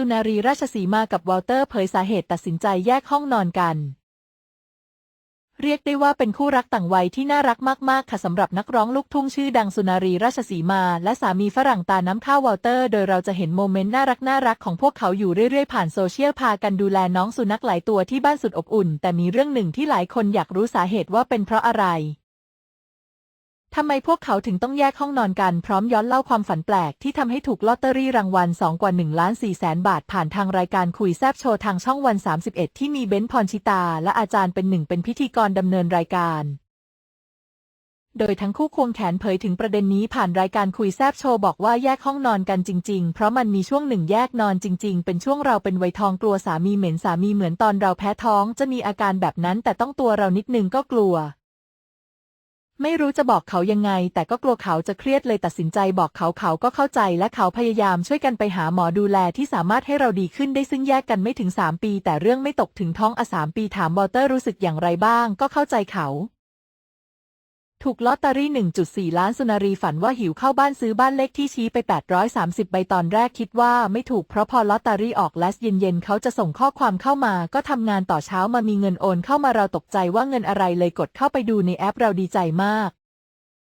สุนารีราชสีมากับวอลเตอร์เผยสาเหตุตัดสินใจแยกห้องนอนกัน เรียกได้ว่าเป็นคู่รักต่างวัยที่น่ารักมาก ๆ ค่ะสำหรับนักร้องลูกทุ่งชื่อดังสุนารีราชสีมา และสามีฝรั่งตาน้ำข้าววอลเตอร์ โดยเราจะเห็นโมเมนต์น่ารักน่ารักของพวกเขาอยู่เรื่อย ๆ ผ่านโซเชียลพากันดูแลน้องสุนัขหลายตัวที่บ้านสุดอบอุ่น แต่มีเรื่องหนึ่งที่หลายคนอยากรู้สาเหตุว่าเป็นเพราะอะไร ทำไมพวกเขาถึงต้องแยกห้องนอนกันพร้อมย้อนเล่าความฝันแปลกที่ทำให้ถูกลอตเตอรี่รางวัล2กว่า1ล้าน4แสนบาทผ่านทางรายการคุยแซบโชว์ทางช่องวัน 31 ที่มีเบนซ์พรชิตา และอาจารย์เป็นหนึ่งเป็นพิธีกรดำเนินรายการ โดยทั้งคู่ควงแขนเผยถึงประเด็นนี้ผ่านรายการคุยแซบโชว์บอกว่าแยกห้องนอนกันจริง ๆ เพราะมันมีช่วงหนึ่งแยกนอนจริง ๆ เป็นช่วงเราเป็นวัยทองกลัวสามีเหม็นสามีเหมือนตอนเราแพ้ท้อง จะมีอาการแบบนั้นแต่ต้องตัวเรานิดนึงก็กลัว ไม่รู้จะบอกเขายังไง แต่ก็กลัวเขาจะเครียดเลยตัดสินใจบอกเขาเขาก็เข้าใจและเขาพยายามช่วยกันไปหาหมอดูแลที่สามารถให้เราดีขึ้นได้ซึ่งแยกกันไม่ถึง 3 ปี แต่เรื่องไม่ตกถึงท้องอะสามปีถามวอลเตอร์รู้สึกอย่างไรบ้าง ก็เข้าใจเขา ถูกลอตเตอรี่ 1.4 ล้านสุนารีฝันว่าหิวเข้าบ้านซื้อบ้านเลขที่ชี้ไป 830 ใบตอนแรกคิดว่าไม่ถูกเพราะพอลอตเตอรี่ออกและเย็นๆเขาจะส่งข้อความเข้ามา ก็ทำงานต่อเช้ามามีเงินโอนเข้ามาเราตกใจว่าเงินอะไรเลยกดเข้าไปดูในแอปเราดีใจมาก